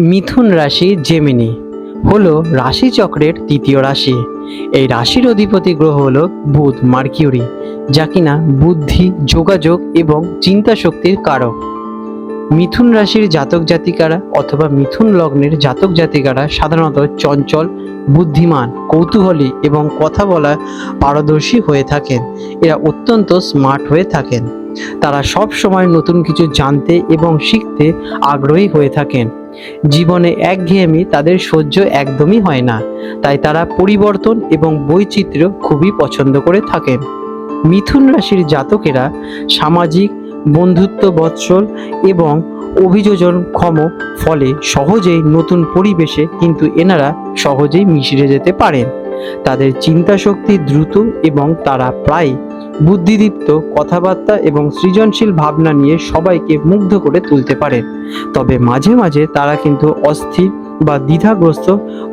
মিথুন রাশি জেমিনি হলো রাশিচক্রের তৃতীয় রাশি। এই রাশির অধিপতি গ্রহ হলো বুধ মার্কিউরি, যা কিনা বুদ্ধি, যোগাযোগ এবং চিন্তা শক্তির কারক। মিথুন রাশির জাতক জাতিকারা অথবা মিথুন লগ্নের জাতক জাতিকারা সাধারণত চঞ্চল, বুদ্ধিমান, কৌতূহলী এবং কথা বলা পারদর্শী হয়ে থাকেন। এরা অত্যন্ত স্মার্ট হয়ে থাকেন। তারা সব সময় নতুন কিছু জানতে এবং শিখতে আগ্রহী হয়ে থাকেন। জীবনে একঘেয়েমি তাদের সহ্য একদমই হয় না, তাই তারা পরিবর্তন এবং বৈচিত্র্য খুবই পছন্দ করে থাকেন। মিথুন রাশির জাতকেরা সামাজিক, বন্ধুত্ব বৎসল এবং অভিযোজন ক্ষম ফলে সহজেই নতুন পরিবেশে কিন্তু এনারা সহজেই মিশে যেতে পারেন। তাদের চিন্তা শক্তি দ্রুত এবং তারা প্রায় বুদ্ধিদীপ্ত কথাবার্তা এবং সৃজনশীল ভাবনা নিয়ে সবাইকে মুগ্ধ করে তুলতে পারেন তবে মাঝে মাঝে তারা কিন্তু অস্থির বা দ্বিধাগ্রস্ত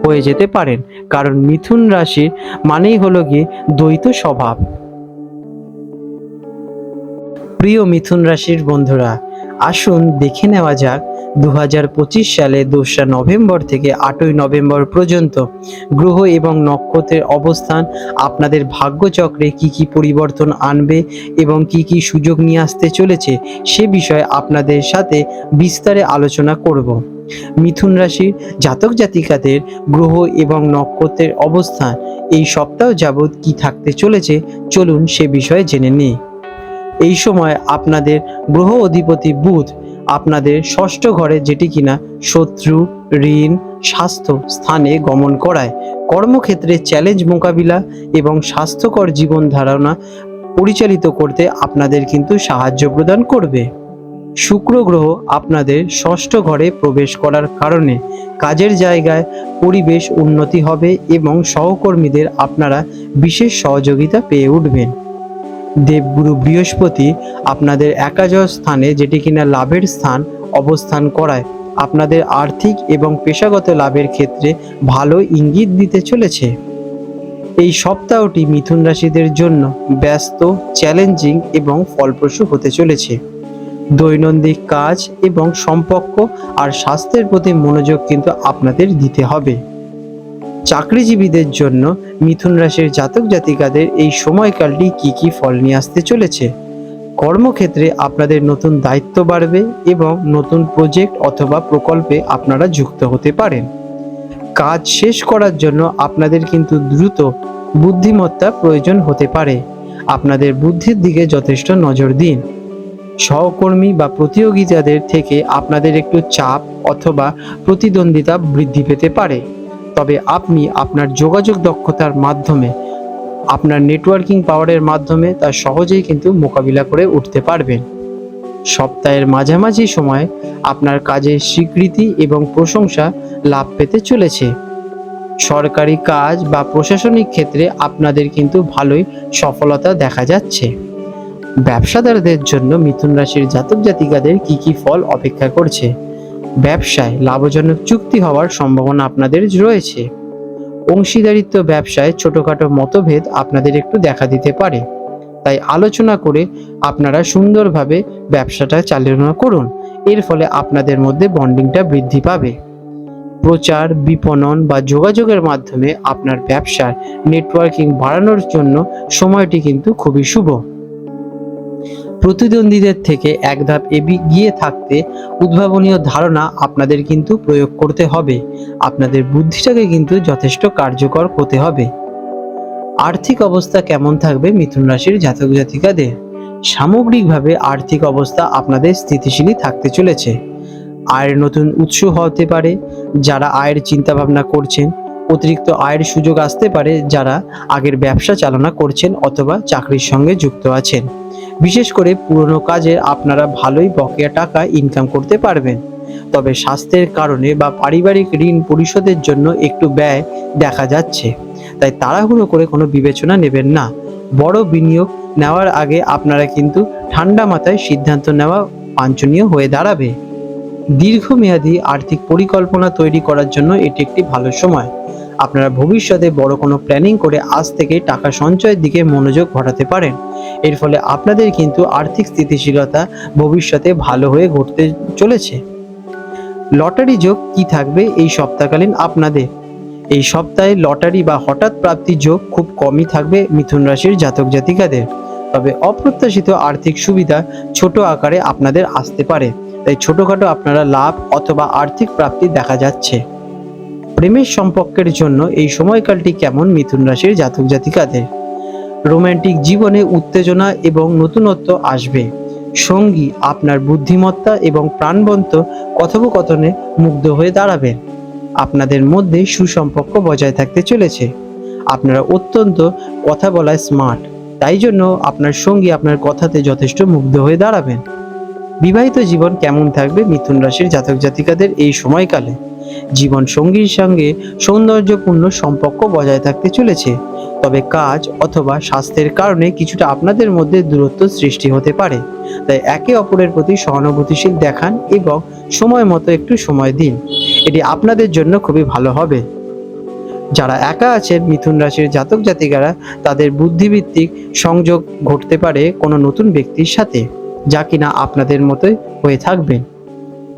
হয়ে যেতে পারেন, কারণ মিথুন রাশির মানেই হলো গিয়ে দ্বৈত স্বভাব। প্রিয় মিথুন রাশির বন্ধুরা, আসুন দেখে নেওয়া যাক দু হাজার পঁচিশ সালে দোসরা নভেম্বর থেকে আটই নভেম্বর পর্যন্ত গ্রহ এবং নক্ষত্রের অবস্থান, আপনাদের ভাগ্যচক্রে কি কি পরিবর্তন আনবে এবং কি কি সুযোগ নিয়ে আসতে চলেছে সে বিষয়ে আপনাদের সাথে বিস্তারে আলোচনা করব। মিথুন রাশির জাতক জাতিকাদের গ্রহ এবং নক্ষত্রের অবস্থান, এই সপ্তাহ যাবৎ কি থাকতে চলেছে চলুন সে বিষয়ে জেনে নিই। এই সময় আপনাদের গ্রহ অধিপতি বুধ আপনাদের ষষ্ঠ ঘরে যেটি কিনা শত্রু, ঋণ, স্বাস্থ্য স্থানে গমন করায়। কর্মক্ষেত্রে চ্যালেঞ্জ মোকাবিলা এবং স্বাস্থ্যকর জীবন ধারণা পরিচালিত করতে আপনাদের কিন্তু সাহায্য প্রদান করবে। শুক্র গ্রহ আপনাদের ষষ্ঠ ঘরে প্রবেশ করার কারণে কাজের জায়গায় পরিবেশ উন্নতি হবে এবং সহকর্মীদের আপনারা বিশেষ সহযোগিতা পেয়ে উঠবেন। দেবগুরু বৃহস্পতি আপনাদের একাদশ স্থানে যেটি কিনা লাভের স্থান অবস্থান করায়। আপনাদের আর্থিক এবং পেশাগত লাভের ক্ষেত্রে ভালো ইঙ্গিত দিতে চলেছে। এই সপ্তাহটি মিথুন রাশিদের জন্য ব্যস্ত, চ্যালেঞ্জিং এবং ফলপ্রসূ হতে চলেছে। দৈনন্দিন কাজ এবং সম্পর্ক আর স্বাস্থ্যের প্রতি মনোযোগ কিন্তু আপনাদের দিতে হবে। চাকরিজীবীদের জন্য মিথুন রাশির জাতক জাতিকাদের এই সময়কালটি কি কি ফল নিয়ে আসতে চলেছে? কর্মক্ষেত্রে আপনাদের নতুন দায়িত্ব বাড়বে এবং নতুন প্রজেক্ট অথবা প্রকল্পে আপনারা যুক্ত হতে পারেন। কাজ শেষ করার জন্য আপনাদের কিন্তু দ্রুত বুদ্ধিমত্তা প্রয়োজন হতে পারে। আপনাদের বুদ্ধির দিকে যথেষ্ট নজর দিন। সহকর্মী বা প্রতিযোগিতাদের থেকে আপনাদের একটু চাপ অথবা প্রতিদ্বন্দ্বিতা বৃদ্ধি পেতে পারে। তবে আপনি আপনার যোগাযোগ দক্ষতার মাধ্যমে, আপনার নেটওয়ার্কিং পাওয়ারের মাধ্যমে তা সহজেই কিন্তু মোকাবিলা করে উঠতে পারবেন। সপ্তাহের মাঝামাঝি সময় আপনার কাজের স্বীকৃতি এবং প্রশংসা লাভ পেতে চলেছে। সরকারি কাজ বা প্রশাসনিক ক্ষেত্রে আপনাদের কিন্তু ভালোই সফলতা দেখা যাচ্ছে। ব্যবসাদারদের জন্য মিথুন রাশির জাতক জাতিকাদের কি কি ফল অপেক্ষা করছে? ব্যবসায় লাভজনক চুক্তি হওয়ার সম্ভাবনা আপনাদের রয়েছে। অংশীদারিত্ব ব্যবসায় ছোটখাটো মতভেদ আপনাদের একটু দেখা দিতে পারে। তাই আলোচনা করে আপনারা সুন্দরভাবে ব্যবসাটা চালনা করুন। এর ফলে আপনাদের মধ্যে বন্ডিংটা বৃদ্ধি পাবে। প্রচার, বিপণন বা যোগাযোগের মাধ্যমে আপনার ব্যবসার নেটওয়ার্কিং বাড়ানোর জন্য সময়টি কিন্তু খুবই শুভ। প্রতিদ্বন্দ্বীদের থেকে এক ধাপ এগিয়ে থাকতে উদ্ভাবনীয় ধারণা আপনাদের কিন্তু প্রয়োগ করতে হবে। আপনাদের বুদ্ধিটাকে কিন্তু যথেষ্ট কার্যকর হতে হবে। আর্থিক অবস্থা কেমন থাকবে মিথুন রাশির জাতক জাতিকাদের? সামগ্রিকভাবে আর্থিক অবস্থা আপনাদের স্থিতিশীলই থাকতে চলেছে। আয়ের নতুন উৎস হতে পারে, যারা আয়ের চিন্তা ভাবনা করছেন, অতিরিক্ত আয়ের সুযোগ আসতে পারে, যারা আগের ব্যবসা চালনা করছেন অথবা চাকরির সঙ্গে যুক্ত আছেন। বিশেষ করে পুরনো কাজে আপনারা ভালোই বকেয়া টাকা ইনকাম করতে পারবেন। তবে স্বাস্থ্যের কারণে বা পারিবারিক ঋণ পরিশোধের জন্য একটু ব্যয় দেখা যাচ্ছে। তাই তাড়াহুড়ো করে কোনো বিবেচনা নেবেন না। বড় বিনিয়োগ নেওয়ার আগে আপনারা কিন্তু ঠান্ডা মাথায় সিদ্ধান্ত নেওয়া বাঞ্ছনীয় হয়ে দাঁড়াবে। দীর্ঘমেয়াদী আর্থিক পরিকল্পনা তৈরি করার জন্য এটি একটি ভালো সময়। আপনারা ভবিষ্যতে বড় কোনো প্ল্যানিং করে আজ থেকে টাকা সঞ্চয়ের দিকে মনোযোগ ঘটাতে পারেন। এর ফলে আপনাদের কিন্তু আর্থিক স্থিতিশীলতা ভবিষ্যতে ভালো হয়ে ঘটতে চলেছে। লটারি যোগ কি থাকবে এই সপ্তাহকালীন আপনাদের? এই সপ্তাহে লটারি বা হঠাৎ প্রাপ্তি যোগ খুব কমই থাকবে মিথুন রাশির জাতক জাতিকাদের। তবে অপ্রত্যাশিত আর্থিক সুবিধা ছোট আকারে আপনাদের আসতে পারে। তাই ছোটখাটো আপনারা লাভ অথবা আর্থিক প্রাপ্তি দেখা যাচ্ছে। প্রেমের সম্পর্কের জন্য এই সময়কালটি কেমন মিথুন রাশির জাতক জাতিকাদের? রোমান্টিক জীবনে উত্তেজনা এবং নতুনত্ব আসবে। সঙ্গী, আপনার বুদ্ধিমত্তা এবং প্রাণবন্ত কথোপকথনে মুগ্ধ হয়ে দাঁড়াবেন আপনাদের মধ্যে সুসম্পর্ক বজায় থাকতে চলেছে। আপনারা অত্যন্ত কথা বলায় স্মার্ট। তাই জন্য আপনার সঙ্গী আপনার কথাতে যথেষ্ট মুগ্ধ হয়ে দাঁড়াবেন। বিবাহিত জীবন কেমন থাকবে মিথুন রাশির জাতক জাতিকাদের এই সময়কালে? জীবন সঙ্গীর সঙ্গে সৌন্দর্যপূর্ণ সম্পর্ক বজায় থাকতে চলেছে। তবে কাজ অথবা স্বাস্থ্যের কারণে কিছুটা আপনাদের মধ্যে দূরত্ব সৃষ্টি হতে পারে। তাই একে অপরের প্রতি সহানুভূতিশীল দেখান এবং সময় মতো একটু সময় দিন। এটি আপনাদের জন্য খুবই ভালো হবে। যারা একা আছেন, মিথুন রাশির জাতক জাতিকারা, তাদের বুদ্ধিভিত্তিক সংযোগ ঘটতে পারে কোনো নতুন ব্যক্তির সাথে, যা কিনা আপনাদের মতোই হয়ে থাকবেন।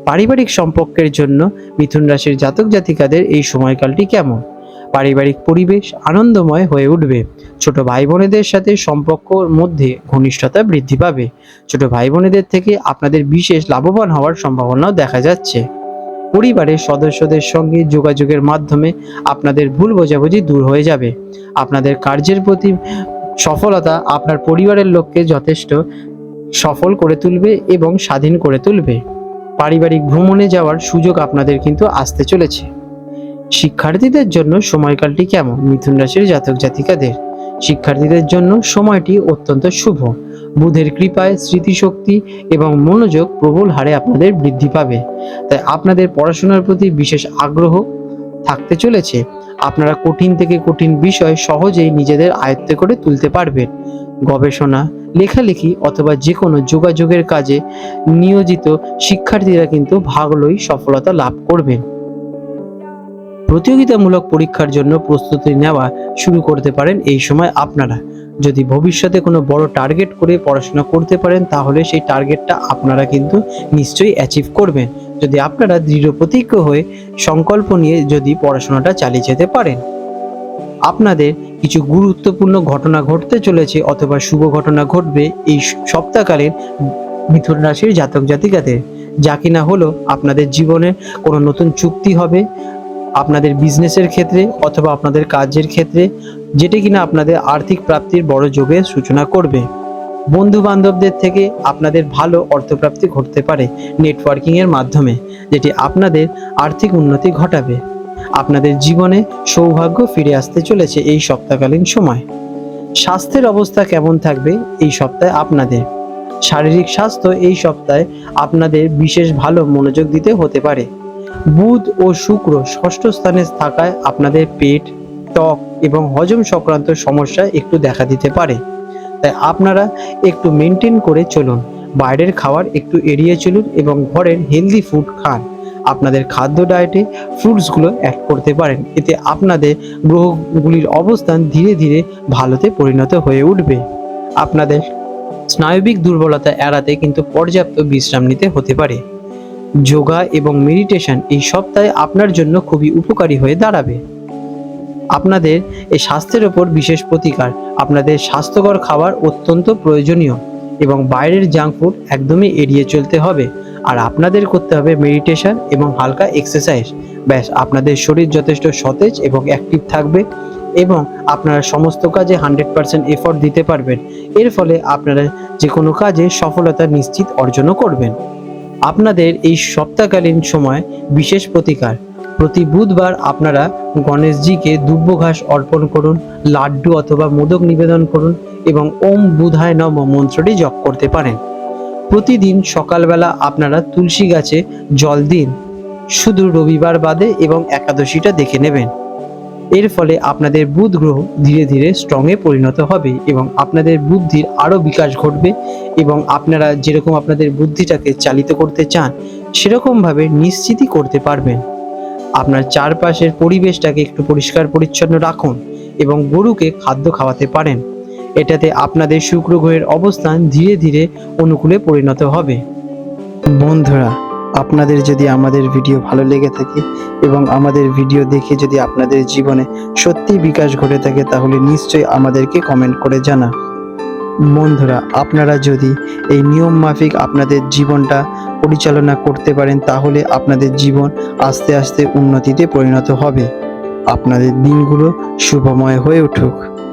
পারিবারিক সম্পর্কের জন্য মিথুন রাশির জাতক জাতিকাদের এই সময়কালটি কেমন? পারিবারিক পরিবেশ আনন্দময় হয়ে উঠবে। ছোট ভাই বোনেদের সাথে সম্পর্কর মধ্যে ঘনিষ্ঠতা বৃদ্ধি পাবে। ছোট ভাই বোনেদের থেকে আপনাদের বিশেষ লাভবান হওয়ার সম্ভাবনাও দেখা যাচ্ছে। পরিবারের সদস্যদের সঙ্গে যোগাযোগের মাধ্যমে আপনাদের ভুল বোঝাবুঝি দূর হয়ে যাবে। আপনাদের কার্যের প্রতি সফলতা আপনার পরিবারের লোককে যথেষ্ট সফল করে তুলবে এবং স্বাধীন করে তুলবে। পারিবারিক ভ্রমণে যাওয়ার সুযোগ আপনাদের কিন্তু আসতে চলেছে। শিক্ষার্থীদের জন্য সময়কালটি কেমন? মিথুন রাশির জাতক জাতিকাদের। শিক্ষার্থীদের জন্য সময়টি অত্যন্ত শুভ। বুধের কৃপায় স্মৃতিশক্তি এবং মনোযোগ প্রবল হারে আপনাদের বৃদ্ধি পাবে। তাই আপনাদের পড়াশোনার প্রতি বিশেষ আগ্রহ থাকতে চলেছে। আপনারা কঠিন থেকে কঠিন বিষয় সহজেই নিজেদের আয়ত্তে করে তুলতে পারবেন। গবেষণা লেখালেখি অথবা যে কোনো যোগাযোগের কাজে নিয়োজিত শিক্ষার্থীরা কিন্তু ভাগ লই সফলতা লাভ করবেন। প্রতিযোগিতামূলক পরীক্ষার জন্য প্রস্তুতি নেওয়া শুরু করতে পারেন এই সময় আপনারা। যদি ভবিষ্যতে কোনো বড় টার্গেট করে পড়াশোনা করতে পারেন, তাহলে সেই টার্গেটটা আপনারা কিন্তু নিশ্চয়ই অ্যাচিভ করবেন। যদি আপনারা দৃঢ় প্রতিজ্ঞ হয়ে সংকল্প নিয়ে যদি পড়াশোনাটা চালিয়ে যেতে পারেন। আপনাদের কিছু গুরুত্বপূর্ণ ঘটনা ঘটতে চলেছে অথবা শুভ ঘটনা ঘটবে এই সপ্তাহকালীন মিথুন রাশির জাতক জাতিকাদের। যা কিনা হলো আপনাদের জীবনে কোনো নতুন চুক্তি হবে, আপনাদের বিজনেসের ক্ষেত্রে অথবা আপনাদের কাজের ক্ষেত্রে, যেটি কিনা আপনাদের আর্থিক প্রাপ্তির বড় যোগের সূচনা করবে। বন্ধু বান্ধবদের থেকে আপনাদের ভালো অর্থপ্রাপ্তি ঘটতে পারে নেটওয়ার্কিং এর মাধ্যমে, যেটি আপনাদের আর্থিক উন্নতি ঘটাবে। আপনাদের জীবনে সৌভাগ্য ফিরে আসতে চলেছে এই সপ্তাহকালীন সময়। স্বাস্থ্যের অবস্থা কেমন থাকবে এই সপ্তাহে আপনাদের? শারীরিক স্বাস্থ্য এই সপ্তাহে আপনাদের বিশেষ ভালো মনোযোগ দিতে হতে পারে। বুধ ও শুক্র ষষ্ঠ স্থানে থাকায় আপনাদের পেট, ত্বক এবং হজম সংক্রান্ত সমস্যা একটু দেখা দিতে পারে। তাই আপনারা একটু মেনটেন করে চলুন। বাইরের খাবার একটু এড়িয়ে চলুন এবং ঘরের হেলদি ফুড খান। আপনাদের খাদ্য ডায়েটে ফ্রুটসগুলো অ্যাড করতে পারেন। এতে আপনাদের গ্রহগুলির অবস্থান ধীরে ধীরে ভালোতে পরিণত হয়ে উঠবে। আপনাদের স্নায়বিক দুর্বলতা এড়াতে কিন্তু পর্যাপ্ত বিশ্রাম নিতে হতে পারে। যোগা এবং মেডিটেশন এই সপ্তাহে আপনার জন্য খুবই উপকারী হয়ে দাঁড়াবে। আপনাদের এই স্বাস্থ্যের ওপর বিশেষ প্রতিকার। আপনাদের স্বাস্থ্যকর খাবার অত্যন্ত প্রয়োজনীয়। এবং বাইরের জাঙ্ক ফুড একদমই এড়িয়ে চলতে হবে। আর আপনাদের করতে হবে মেডিটেশন এবং হালকা এক্সারসাইজ ব্যাস, আপনাদের শরীর যথেষ্ট সতেজ এবং অ্যাক্টিভ থাকবে এবং আপনারা সমস্ত কাজে হান্ড্রেড পার্সেন্ট এফর্ট দিতে পারবেন। এর ফলে আপনারা যে কোনো কাজে সফলতা নিশ্চিত অর্জনও করবেন। আপনাদের এই সপ্তাহকালীন সময় বিশেষ প্রতিকার। প্রতি বুধবার আপনারা গণেশজিকে দুব্য ঘাস অর্পণ করুন, লাড্ডু অথবা মোদক নিবেদন করুন এবং ওম বুধায় নম মন্ত্রটি জপ করতে পারেন। প্রতিদিন সকালবেলা আপনারা তুলসী গাছে জল দিন। শুধু রবিবার বাদে এবং একাদশীটা দেখে নেবেন। এর ফলে আপনাদের বুধ গ্রহ ধীরে ধীরে স্ট্রংয়ে পরিণত হবে এবং আপনাদের বুদ্ধির আরও বিকাশ ঘটবে এবং আপনারা যেরকম আপনাদের বুদ্ধিটাকে চালিত করতে চান, সেরকমভাবে নিশ্চিতই করতে পারবেন। আপনার চারপাশের পরিবেশটাকে একটু পরিষ্কার পরিচ্ছন্ন রাখুন এবং গরুকে খাদ্য খাওয়াতে পারেন। এটাতে আপনাদের শুক্র গ্রহের অবস্থান ধীরে ধীরে অনুকূলে পরিণত হবে। বন্ধুরা, আপনাদের যদি আমাদের ভিডিও ভালো লেগে থাকে এবং আমাদের ভিডিও দেখে যদি আপনাদের জীবনে সত্যি বিকাশ ঘটে থাকে, তাহলে নিশ্চয়ই আমাদেরকে কমেন্ট করে জানা বন্ধুরা, আপনারা যদি এই নিয়ম মাফিক আপনাদের জীবনটা পরিচালনা করতে পারেন, তাহলে আপনাদের জীবন আস্তে আস্তে উন্নতিতে পরিণত হবে। আপনাদের দিনগুলো শুভময় হয়ে উঠুক।